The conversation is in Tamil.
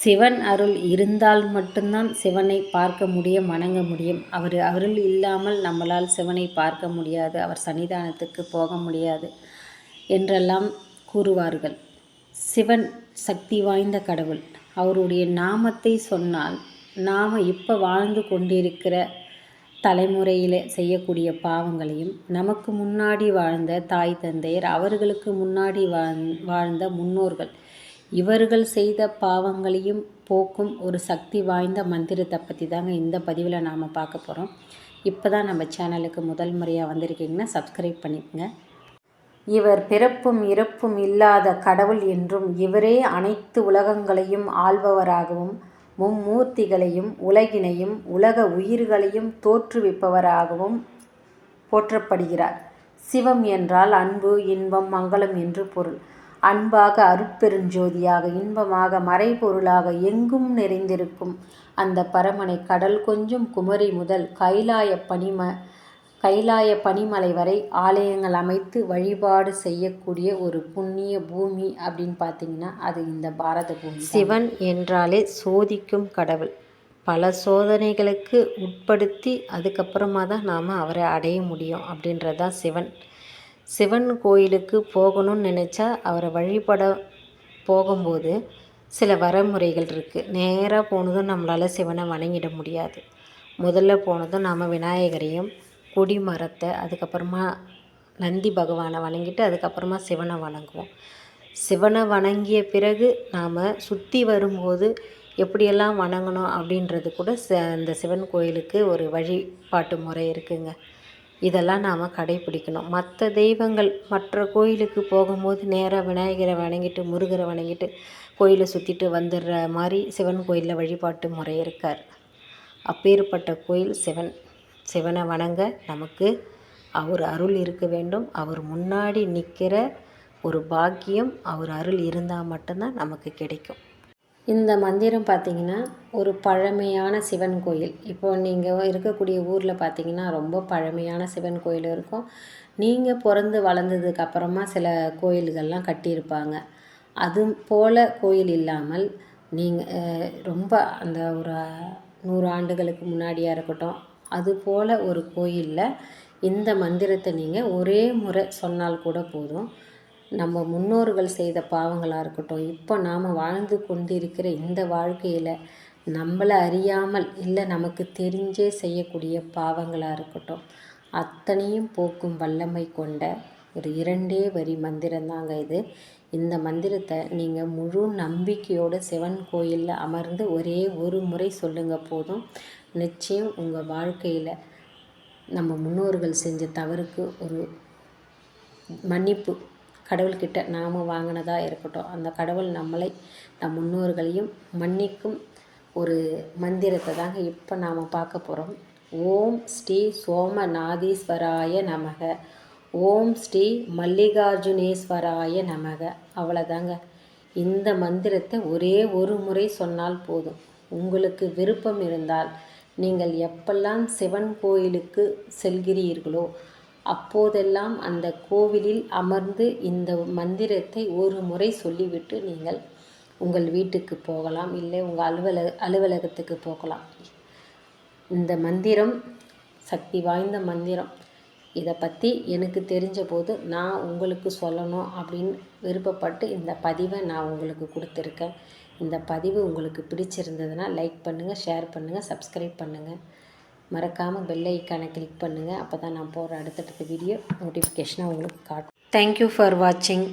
சிவன் அருள் இருந்தால் மட்டும்தான் சிவனை பார்க்க முடியும் வணங்க முடியும். அவர் அருள் இல்லாமல் நம்மளால் சிவனை பார்க்க முடியாது. அவர் சன்னிதானத்துக்கு போக முடியாது என்றெல்லாம் கூறுவார்கள். சிவன் சக்தி வாய்ந்த கடவுள். அவருடைய நாமத்தை சொன்னால் நாம் இப்போ வாழ்ந்து கொண்டிருக்கிற தலைமுறையில் செய்யக்கூடிய பாவங்களையும் நமக்கு முன்னாடி வாழ்ந்த தாய் தந்தையர் அவர்களுக்கு முன்னாடி வாழ்ந்த முன்னோர்கள் இவர்கள் செய்த பாவங்களையும் போக்கும் ஒரு சக்தி வாய்ந்த மந்திரத்தை பற்றி தாங்க இந்த பதிவில் நாம் பார்க்க போகிறோம் இப்போ தான் நம்ம சேனலுக்கு முதல் முறையாக வந்திருக்கீங்கன்னா சப்ஸ்கிரைப் பண்ணிக்கோங்க. இவர் பிறப்பும் இறப்பும் இல்லாத கடவுள் என்றும் இவரே அனைத்து உலகங்களையும் ஆள்பவராகவும் மும்மூர்த்திகளையும் உலகினையும் உலக உயிர்களையும் தோற்றுவிப்பவராகவும் போற்றப்படுகிறார். சிவம் என்றால் அன்பு இன்பம் மங்களம் என்று பொருள். அன்பாக அருட்பெருஞ்சோதியாக இன்பமாக மறைபொருளாக எங்கும் நிறைந்திருக்கும் அந்த பரமனை கடல் கொஞ்சம் குமரி முதல் கைலாய பனிம கைலாய பனிமலை வரை ஆலயங்கள் அமைத்து வழிபாடு செய்யக்கூடிய ஒரு புண்ணிய பூமி அப்படின்னு பார்த்தீங்கன்னா அது இந்த பாரத பூமி சிவன் என்றாலே சோதிக்கும் கடவுள். பல சோதனைகளுக்கு உட்படுத்தி அதுக்கப்புறமா தான் நாம் அவரை அடைய முடியும் அப்படின்றதான் சிவன். சிவன் கோயிலுக்கு போகணும்னு நினச்சா அவரை வழிபட போகும்போது சில வரமுறைகள் இருக்குது நேராக போனதும் நம்மளால் சிவனை வணங்கிட முடியாது. முதல்ல போனதும் நாம் விநாயகரையும் கொடி மரத்தை அதுக்கப்புறமா நந்தி பகவானை வணங்கிட்டு அதுக்கப்புறமா சிவனை வணங்குவோம். சிவனை வணங்கிய பிறகு நாம் சுற்றி வரும்போது எப்படியெல்லாம் வணங்கணும் அப்படின்றது கூட இந்த சிவன் கோயிலுக்கு ஒரு வழிபாட்டு முறை இருக்குங்க. இதெல்லாம் நாம் கடைப்பிடிக்கணும். மற்ற தெய்வங்கள் மற்ற கோயிலுக்கு போகும்போது நேராக விநாயகரை வணங்கிட்டு முருகரை வணங்கிட்டு கோயிலை சுற்றிட்டு வந்துடுற மாதிரி சிவன் கோயிலில் வழிபாட்டு முறை இருக்கார். அப்பேற்பட்ட கோயில் சிவன். சிவனை வணங்க நமக்கு அவர் அருள் இருக்க வேண்டும். அவர் முன்னாடி நிற்கிற ஒரு பாக்கியம் அவர் அருள் இருந்தால் மட்டும்தான் நமக்கு கிடைக்கும். இந்த மந்திரம் பார்த்திங்கன்னா ஒரு பழமையான சிவன் கோயில். இப்போ நீங்கள் இருக்கக்கூடிய ஊரில் பார்த்தீங்கன்னா ரொம்ப பழமையான சிவன் கோயில் இருக்கும். நீங்கள் பிறந்து வளர்ந்ததுக்கு அப்புறமா சில கோயில்கள்லாம் கட்டியிருப்பாங்க. அது போல் கோயில் இல்லாமல் நீங்கள் ரொம்ப அந்த ஒரு நூறு ஆண்டுகளுக்கு முன்னாடியாக இருக்கட்டும் அது போல் ஒரு கோயிலில் இந்த மந்திரத்தை நீங்கள் ஒரே முறை சொன்னால் கூட போதும். நம்ம முன்னோர்கள் செய்த பாவங்களாக இருக்கட்டும் இப்போ நாம் வாழ்ந்து கொண்டிருக்கிற இந்த வாழ்க்கையில் நம்மளை அறியாமல் இல்லை நமக்கு தெரிஞ்சே செய்யக்கூடிய பாவங்களாக இருக்கட்டும் அத்தனையும் போக்கும் வல்லமை கொண்ட ஒரு இரண்டே வரி மந்திரம்தாங்க இது. இந்த மந்திரத்தை நீங்கள் முழு நம்பிக்கையோடு சிவன் கோயிலில் அமர்ந்து ஒரே ஒரு முறை சொல்லுங்கள் போதும். நிச்சயம் உங்கள் வாழ்க்கையில் நம்ம முன்னோர்கள் செஞ்ச தவறுக்கு ஒரு மன்னிப்பு கடவுள்கிட்ட நாம் வாங்கினதாக இருக்கட்டும். அந்த கடவுள் நம்மளை நம் முன்னோர்களையும் மன்னிக்கும் ஒரு மந்திரத்தை தாங்க இப்போ நாம் பார்க்க போகிறோம் ஓம் ஸ்ரீ சோமநாதீஸ்வராய நமக. ஓம் ஸ்ரீ மல்லிகார்ஜுனேஸ்வராய நமக. அவ்வளோதாங்க இந்த மந்திரத்தை ஒரே ஒரு முறை சொன்னால் போதும். உங்களுக்கு விருப்பம் இருந்தால் நீங்கள் எப்பெல்லாம் சிவன் கோயிலுக்கு செல்கிறீர்களோ அப்போதெல்லாம் அந்த கோவிலில் அமர்ந்து இந்த மந்திரத்தை ஒரு முறை சொல்லிவிட்டு நீங்கள் உங்கள் வீட்டுக்கு போகலாம் இல்லை உங்கள் அலுவலக அலுவலகத்துக்கு போகலாம். இந்த மந்திரம் சக்தி வாய்ந்த மந்திரம். இதை பற்றி எனக்கு தெரிஞ்ச போது நான் உங்களுக்கு சொல்லணும் அப்படின்னு விருப்பப்பட்டு இந்த பதிவை நான் உங்களுக்கு கொடுத்துருக்கேன். இந்த பதிவு உங்களுக்கு பிடிச்சிருந்ததுன்னா லைக் பண்ணுங்கள் ஷேர் பண்ணுங்கள் சப்ஸ்கிரைப் பண்ணுங்கள் மறக்காமல் பெல் ஐக்கானை கிளிக் பண்ணுங்கள் அப்போ தான் நான் போகிற அடுத்தடுத்த வீடியோ நோட்டிஃபிகேஷனாக உங்களுக்கு காட்டும். தேங்க்யூ ஃபார் வாட்சிங்